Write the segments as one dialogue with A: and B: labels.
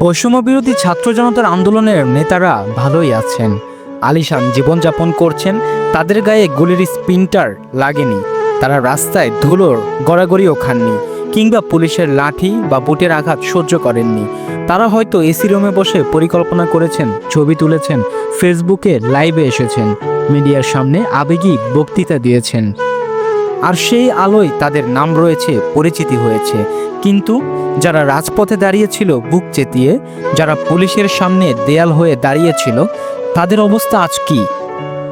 A: বৈষম্য বিরোধী ছাত্র জনতার আন্দোলনের নেতারা ভালোই আছেন। আলিশান জীবনযাপন করছেন, তাদের গায়ে গুলির স্পিনটার লাগেনি। তারা রাস্তায় ধুলোর গড়াগড়িও খাননি, কিংবা পুলিশের লাঠি বা বুটের আঘাত সহ্য করেননি। তারা হয়তো এসি রুমে বসে পরিকল্পনা করেছেন, ছবি তুলেছেন, ফেসবুকে লাইভে এসেছেন। মিডিয়ার সামনে আবেগী বক্তৃতা দিয়েছেন। আর সেই আলোয় তাদের নাম রয়েছে, পরিচিতি হয়েছে। কিন্তু যারা রাজপথে দাঁড়িয়েছিল বুক চেতিয়ে, যারা পুলিশের সামনে দেয়াল হয়ে দাঁড়িয়েছিল, তাদের অবস্থা আজ কি?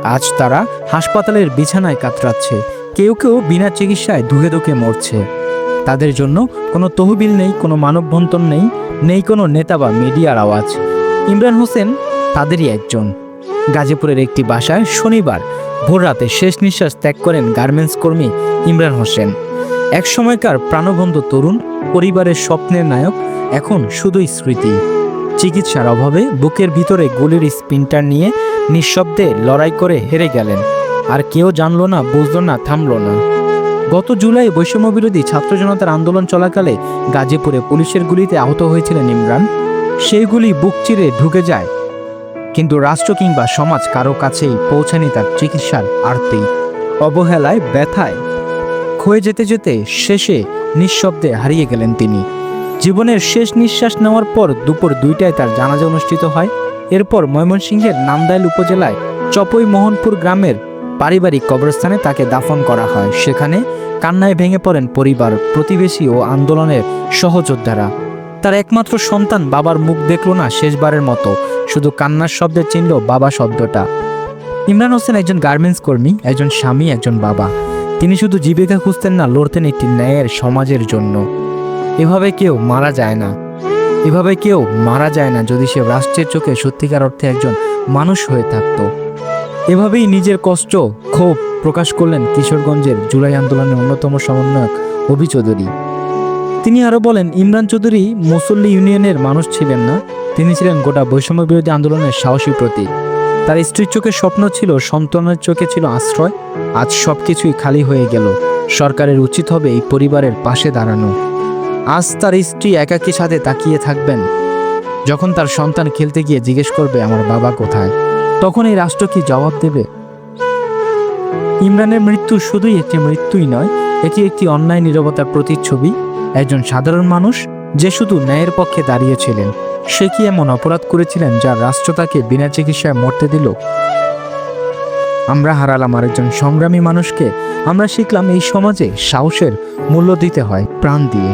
A: আজ তারা হাসপাতালের বিছানায় কাতরাচ্ছে। কেউ কেউ বিনা চিকিৎসায় ধুকে ধুকে মরছে। তাদের জন্য কোনো তহবিল নেই, কোনো মানববন্ধন নেই নেই কোনো নেতা বা মিডিয়ার আওয়াজ। ইমরান হোসেন তাদেরই একজন। গাজীপুরের একটি বাসায় শনিবার ভোররাতে শেষ নিঃশ্বাস ত্যাগ করেন গার্মেন্টস কর্মী ইমরান হোসেন। এক সময়কার প্রাণবন্ত তরুণ, পরিবারের স্বপ্নের নায়ক, এখন শুধুই স্মৃতি। চিকিৎসার অভাবে বুকের ভিতরে গুলির স্পিনটার নিয়ে নিঃশব্দে লড়াই করে হেরে গেলেন। আর কেউ জানল না, বুঝল না, থামল না। গত জুলাই বৈষম্য বিরোধী ছাত্র জনতার আন্দোলন চলাকালে গাজীপুরে পুলিশের গুলিতে আহত হয়েছিলেন ইমরান। সেই গুলি বুক চিরে ঢুকে যায় কিন্তু রাষ্ট্র কিংবা সমাজ কারও কাছেই পৌঁছায়নি তার চিকিৎসার আরতেই অবহেলায়, ব্যথায়, ক্ষয়ে যেতে যেতে শেষে নিঃশব্দে হারিয়ে গেলেন তিনি। জীবনের শেষ নিঃশ্বাস নেওয়ার পর দুপুর দুইটায় তার জানাজা অনুষ্ঠিত হয়। এরপর ময়মনসিংহের নান্দাইল উপজেলায় চপই মোহনপুর গ্রামের পারিবারিক কবরস্থানে তাকে দাফন করা হয়। সেখানে কান্নায় ভেঙে পড়েন পরিবার, প্রতিবেশী ও আন্দোলনের সহযোদ্ধারা। তার একমাত্র সন্তান বাবার মুখ দেখল না শেষবারের মতো। শুধু কান্নার শব্দে চিনল বাবা শব্দটা। ইমরান হোসেন একজন গার্মেন্টস কর্মী, একজন স্বামী, একজন বাবা। তিনি শুধু জীবিকা খুঁজতেন না, লড়তেন একটি ন্যায়ের, সমাজের জন্য। এভাবে কেউ মারা যায় না। এভাবে কেউ মারা যায় না যদি সে রাষ্ট্রের চোখে সত্যিকার অর্থে একজন মানুষ হয়ে থাকতো। এভাবেই নিজের কষ্ট, ক্ষোভ প্রকাশ করলেন কিশোরগঞ্জের জুলাই আন্দোলনের অন্যতম সমন্বয়ক অভি চৌধুরী। তিনি আরও বলেন, ইমরান চৌধুরী মুসল্লি ইউনিয়নের মানুষ ছিলেন না। তিনি ছিলেন গোটা বৈষম্য বিরোধী আন্দোলনের সাহসী প্রতীক। তার স্ত্রীর চোখে স্বপ্ন ছিল, সন্তানের চোখে ছিল আশ্রয়। আজ সব কিছুই খালি হয়ে গেল। সরকারের উচিত হবে এই পরিবারের পাশে দাঁড়ানো। আজ তার স্ত্রী একাকী সাথে তাকিয়ে থাকবেন। যখন তার সন্তান খেলতে গিয়ে জিজ্ঞেস করবে, আমার বাবা কোথায়? তখন এই রাষ্ট্র কি জবাব দেবে? ইমরানের মৃত্যু শুধুই একটি মৃত্যুই নয়, এটি একটি অন্যায়, নিরবতার প্রতিচ্ছবি। একজন সাধারণ মানুষ যে শুধু ন্যায়ের পক্ষে দাঁড়িয়েছিলেন সে কি এমন অপরাধ করেছিলেন যার রাষ্ট্র তাকে বিনা চিকিৎসায় মরতে দিল? আমরা হারালাম আর একজন সংগ্রামী মানুষকে। আমরা শিখলাম এই সমাজে সাহসের মূল্য দিতে হয়, প্রাণ দিয়ে।